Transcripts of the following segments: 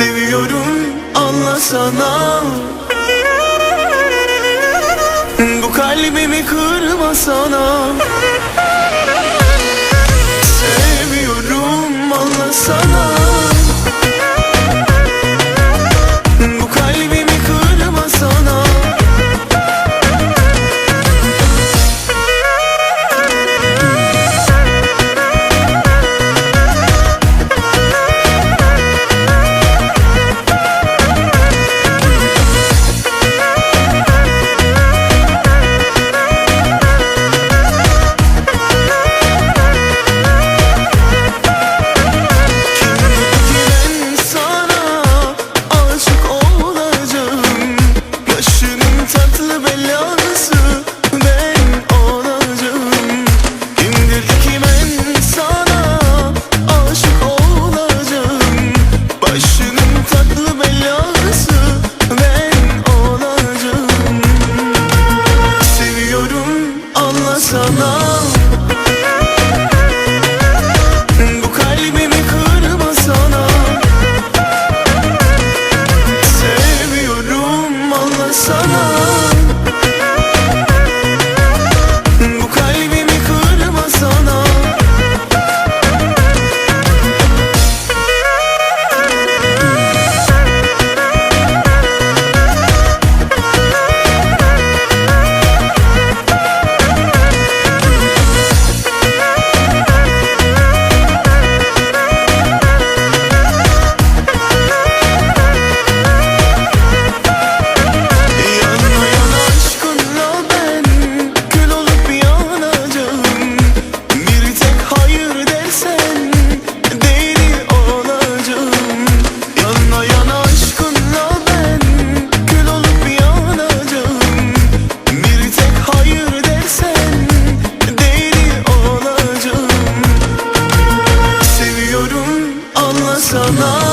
Seviyorum anlasana Bu kalbimi kırmasana Seviyorum anlasana sana. sana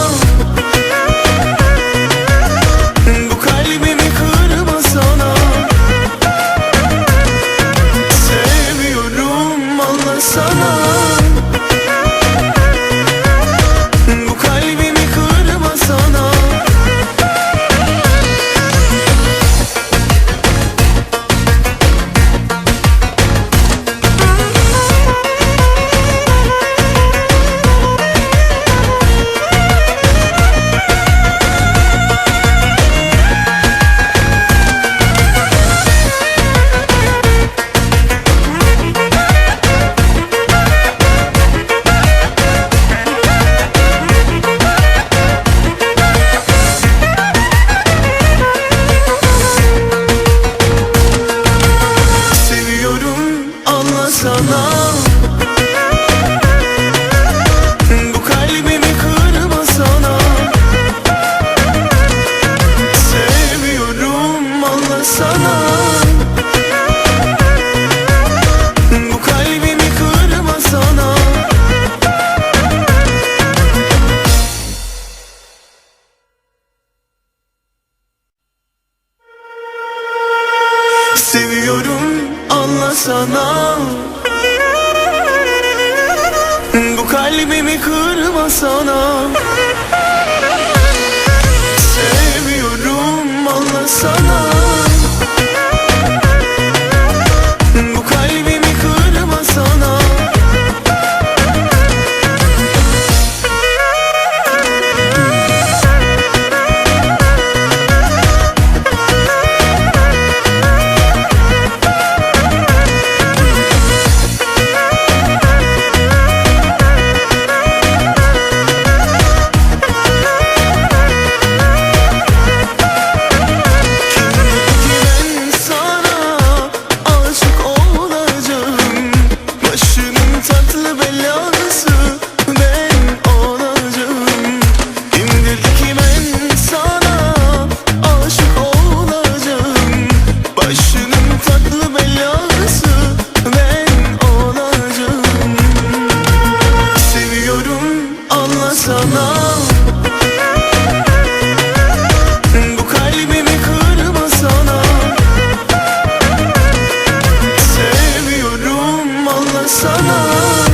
sana. Bu kalbimi kırma Seviyorum anla sana. Bu kalbimi kırma sana. sana. Bu kalbimi kırma sana. Sevmiyorum anlasana.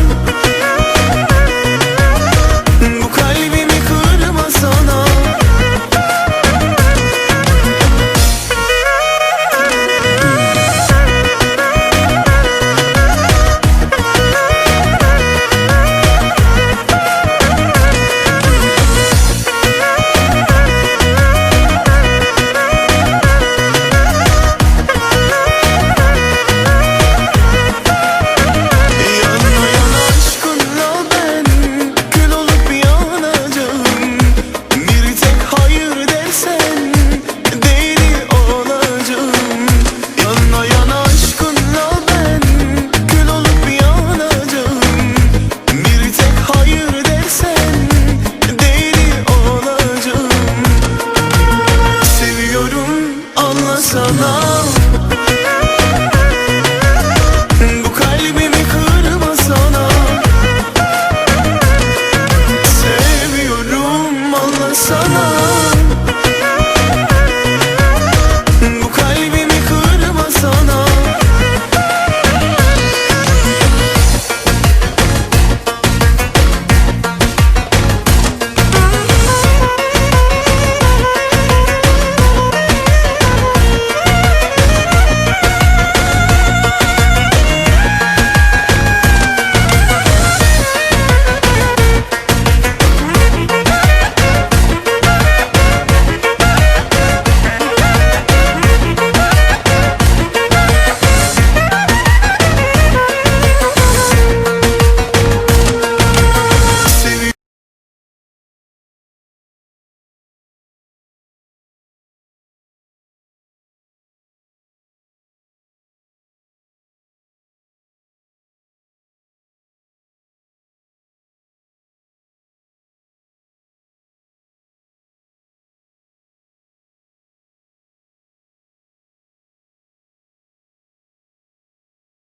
coração